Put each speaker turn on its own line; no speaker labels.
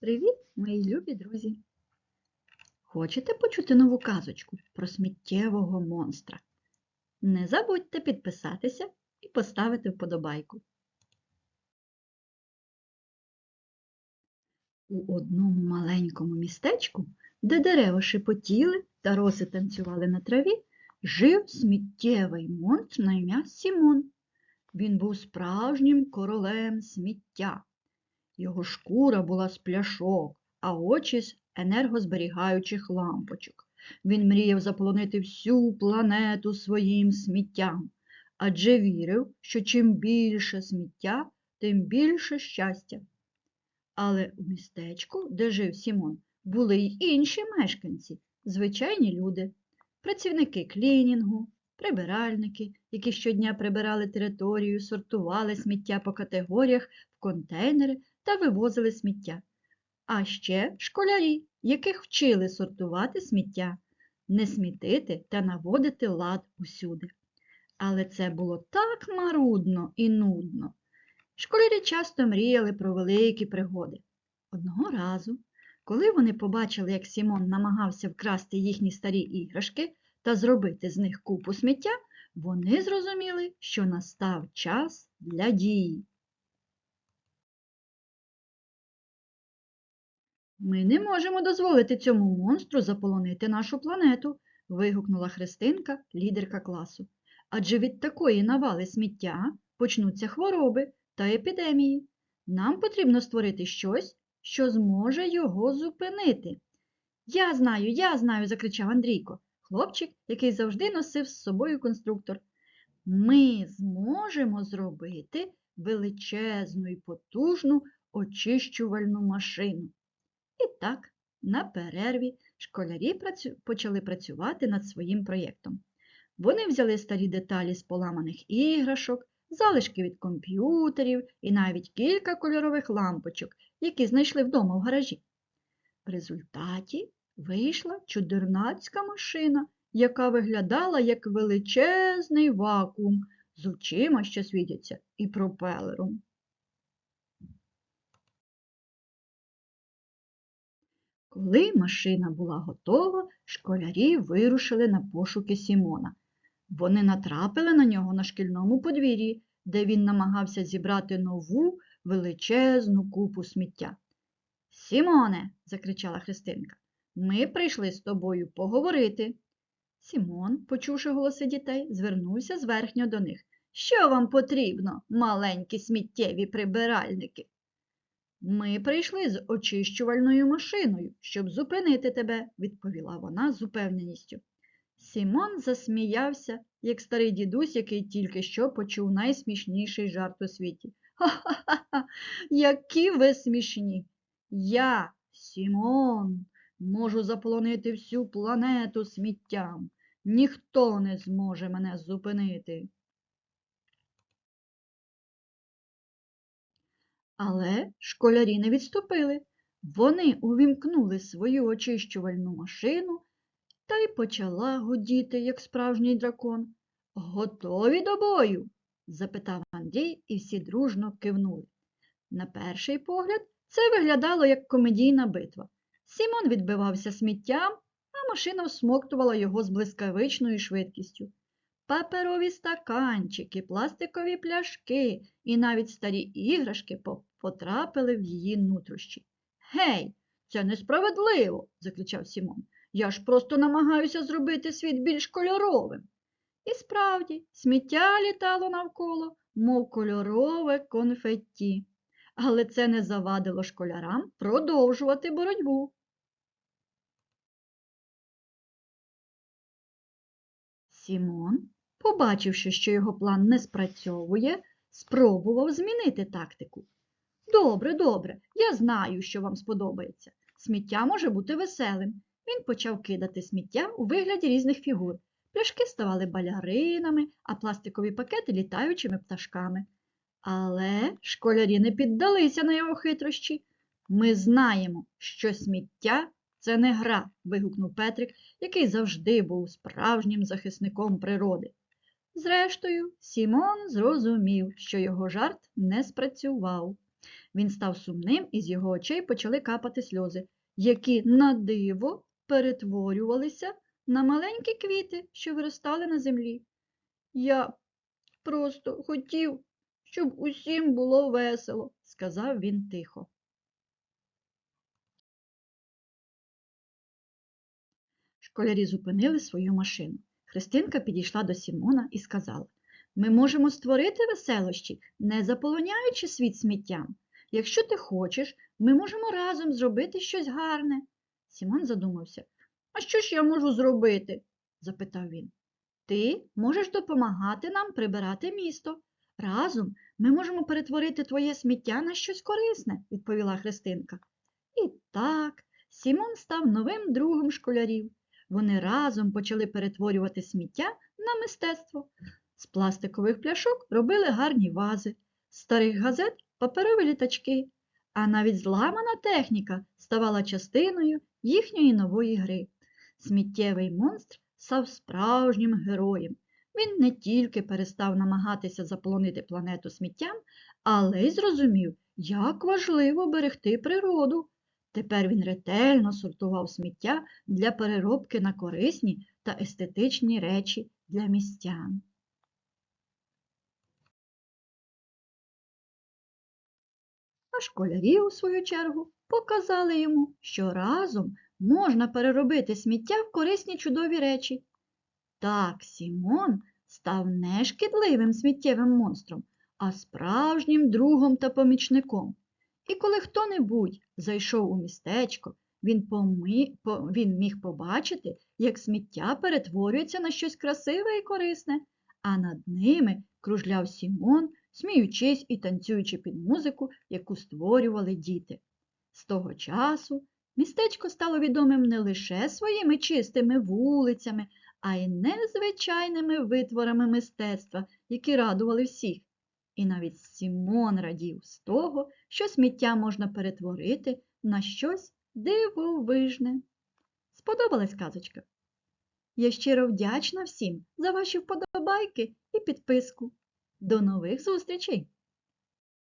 Привіт, мої любі друзі! Хочете почути нову казочку про сміттєвого монстра? Не забудьте підписатися і поставити вподобайку. У одному маленькому містечку, де дерева шепотіли та роси танцювали на траві, жив сміттєвий монстр на ім'я Сімон. Він був справжнім королем сміття. Його шкура була з пляшок, а очі з енергозберігаючих лампочок. Він мріяв заполонити всю планету своїм сміттям, адже вірив, що чим більше сміття, тим більше щастя. Але у містечку, де жив Сімон, були й інші мешканці, звичайні люди, працівники клінінгу, прибиральники, які щодня прибирали територію, сортували сміття по категоріях в контейнери та вивозили сміття. А ще школярі, яких вчили сортувати сміття, не смітити та наводити лад усюди. Але це було так марудно і нудно. Школярі часто мріяли про великі пригоди. Одного разу, коли вони побачили, як Сімон намагався вкрасти їхні старі іграшки та зробити з них купу сміття, вони зрозуміли, що настав час для дії. Ми не можемо дозволити цьому монстру заполонити нашу планету, вигукнула Христинка, лідерка класу. Адже від такої навали сміття почнуться хвороби та епідемії. Нам потрібно створити щось, що зможе його зупинити. Я знаю, я знаю, закричав Андрійко, хлопчик, який завжди носив з собою конструктор. Ми зможемо зробити величезну і потужну очищувальну машину. І так, на перерві школярі працю... почали працювати над своїм проєктом. Вони взяли старі деталі з поламаних іграшок, залишки від комп'ютерів і навіть кілька кольорових лампочок, які знайшли вдома в гаражі. В результаті вийшла чудернацька машина, яка виглядала як величезний вакуум з очима, що світяться, і пропелером. Коли машина була готова, школярі вирушили на пошуки Сімона. Вони натрапили на нього на шкільному подвір'ї, де він намагався зібрати нову величезну купу сміття. Сімоне, закричала Христинка, ми прийшли з тобою поговорити. Сімон, почувши голоси дітей, звернувся зверхньо до них. Що вам потрібно, маленькі сміттєві прибиральники? Ми прийшли з очищувальною машиною, щоб зупинити тебе, відповіла вона з упевненістю. Сімон засміявся, як старий дідусь, який тільки що почув найсмішніший жарт у світі. Ха-ха-ха, які ви смішні! Я, Сімон, можу заполонити всю планету сміттям. Ніхто не зможе мене зупинити. Але школярі не відступили. Вони увімкнули свою очищувальну машину та й почала гудіти, як справжній дракон. Готові до бою? запитав Андрій, і всі дружно кивнули. На перший погляд, це виглядало як комедійна битва. Сімон відбивався сміттям, а машина всмоктувала його з блискавичною швидкістю. Паперові стаканчики, пластикові пляшки і навіть старі іграшки потрапили в її нутрощі. Гей, це несправедливо, закричав Сімон. Я ж просто намагаюся зробити світ більш кольоровим. І справді, сміття літало навколо, мов кольорове конфетті. Але це не завадило школярам продовжувати боротьбу. Сімон, побачивши, що його план не спрацьовує, спробував змінити тактику. Добре, добре, я знаю, що вам сподобається. Сміття може бути веселим. Він почав кидати сміття у вигляді різних фігур. Пляшки ставали баляринами, а пластикові пакети літаючими пташками. Але школярі не піддалися на його хитрощі. Ми знаємо, що сміття це не гра, вигукнув Петрик, який завжди був справжнім захисником природи. Зрештою, Сімон зрозумів, що його жарт не спрацював. Він став сумним, і з його очей почали капати сльози, які на диво перетворювалися на маленькі квіти, що виростали на землі. Я просто хотів, щоб усім було весело, сказав він тихо. Школярі зупинили свою машину. Христинка підійшла до Сімона і сказала Ми можемо створити веселощі, не заполоняючи світ сміттям. Якщо ти хочеш, ми можемо разом зробити щось гарне. Сімон задумався. А що ж я можу зробити? запитав він. Ти можеш допомагати нам прибирати місто. Разом ми можемо перетворити твоє сміття на щось корисне, відповіла Христинка. І так, Сімон став новим другом школярів. Вони разом почали перетворювати сміття на мистецтво. З пластикових пляшок робили гарні вази, з старих газет паперові літачки, а навіть зламана техніка ставала частиною їхньої нової гри. Сміттєвий монстр став справжнім героєм. Він не тільки перестав намагатися заполонити планету сміттям, але й зрозумів, як важливо берегти природу. Тепер він ретельно сортував сміття для переробки на корисні та естетичні речі для містян. А школярі, у свою чергу, показали йому, що разом можна переробити сміття в корисні чудові речі. Так Сімон став не шкідливим сміттєвим монстром, а справжнім другом та помічником. І коли хто-небудь зайшов у містечко, він, помі... по... він міг побачити, як сміття перетворюється на щось красиве і корисне, а над ними кружляв Сімон, сміючись і танцюючи під музику, яку створювали діти. З того часу містечко стало відомим не лише своїми чистими вулицями, а й незвичайними витворами мистецтва, які радували всіх. І навіть Сімон радів з того, що сміття можна перетворити на щось дивовижне. Сподобалась казочка? Я щиро вдячна всім за ваші вподобайки і підписку. До нових зустрічей!